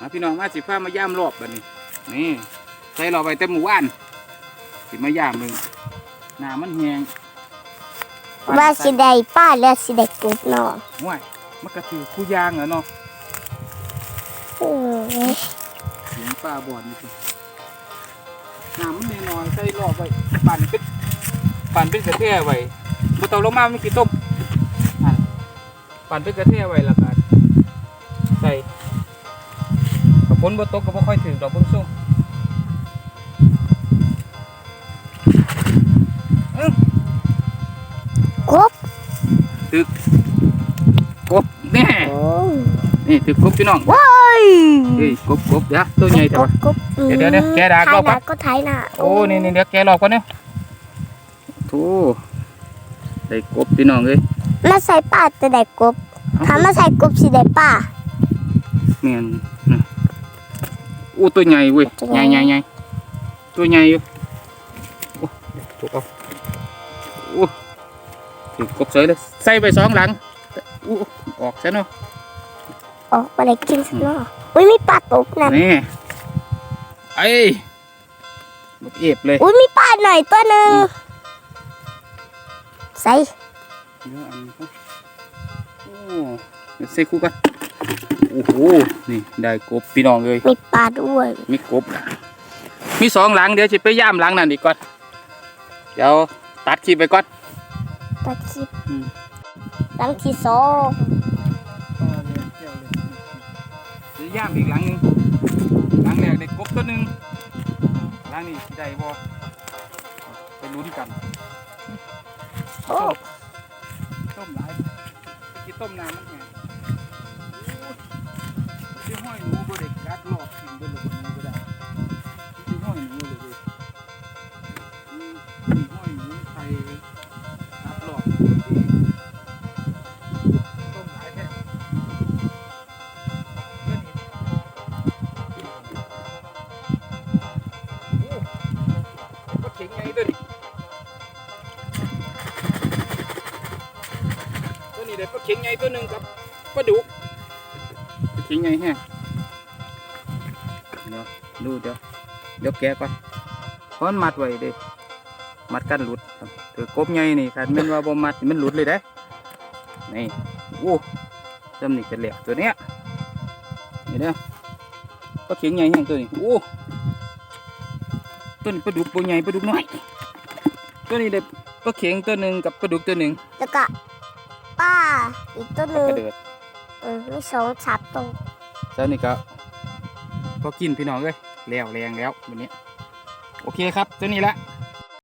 มาพี่น้องมาสิพามาย่ามรอบแบบนี้ นี่ใส่เราไปเต็มหมู่บ้าน สิมาย่ามมึงหน้ามันแหงว่าสิได้ป้าแล้วสิได้กบเนาะห่วยมันก็คือคู่ยางอะเนาะเออเสียงปลาบ่อนนี่สิน้ำมันน้อยๆใส่รอบไว้ปั่นเป็นปั่นเป็นกระเทียไว้บ่ต้องลงมาไม่กี่ต้มอะปั่นเป็นกระเทียไว้แล้วกั นบ่ตกก็บ่ค่อยถึงดอกเบิ่งซุ่มกบตึกกบแน่โอ้ยนี่ตึกกบพี่น้องว้ายเฮ้ยกบกบเดี๋ยวตัวใหญ่แต่กว่าบกบเดี๋ยวเดี๋ยวเดี๋ยวแกด่าถ่ายก็หปั๊น้าบก็ถ่ายหน้าโอ้นี่นี่เดี๋ยวแกรอบก่อนเนี่ยโธ่ได้กบพี่น้องเอ้ยมาใส่ป้าจะได้กบเอ้าถ้ามาใส่กบสิได้ป้าแม่นนะ อู้ตัวใหญ่เว้ยตัวใหใหญ่ญ่ใหญ่ใหญ่ตัวใหญ่อยู่โอ้ถูกเอาโอ้ถือกบสวยเลยใส่ไปสองหลังอู้ออกซะเนาะออกมาได้กินสิเนาะอุ้ยมีปลาตกนั่นนี่ไอ้หมดเอฟเลยอุ้ยมีปลาหน่อยตัวหนึงใส่เดี๋ยวอันนี้ครับโอ้เดี๋ยวใส่คู่กัน โอ้โหนี่ได้กบพี่น้องเลยมีปลาด้วย มีกบนะมีสองหลังเดี๋ยวจะไปย่ามหลังนั่นอีกก่อนเดี๋ยวตัดคลิปไปก่อนตัดคลิปอืมหลังที่สองเดี๋ยวย่ามอีกหลังหนึงหลังแรกได้กบตัวหนึ่งหลังนี้สิได้บ่ไปลุ้นกันโอ้ต้มหลายกินต้มน้ำมันแห้งโอ้ยสิ ห้อยหนูบ่ได้กัดลอกกินไปเลยหนูก็ได้สิห้อยหนูเลยเว้ยอืมสิห้อยหนูใส่กัดลอกต้มหลายแท้เพื่อนนี่โอ้ก็เข็งไงตัวนี้ตัวนี้ได้ปลาเข็งไงตัวหนึ่งครับปลาดุกเข็งไงแฮะ เดี๋ยวดูเดี๋ยวเดี๋ยวแกะก่อนเพราะมันมัดไว้เด้มัดกันหลุดครับถือกบไงนี่คันแม่นว่าบ่มัดนี่มันหลุดเลยเด้นี่โอ้จำนี่จะเหลวตัวเนี้ยนี่เด้อปลาเข็งไงแห้งตัวนี้โอ้ตัวนี้ปลาดุกตัวใหญ่ปลาดุกน้อยตัวนี้ได้ปลาเข็งตัวหนึ่งกับปลาดุกตัวหนึ่งแล้วก็ปลาอีกตัวหกนึ่งระเดิดเออมีสองสามตัวแล้วนี่ก็ พอกินพี่น้องเลยแล้วแรงแล้ววันนี้ โอเคครับเจ้านี้ละ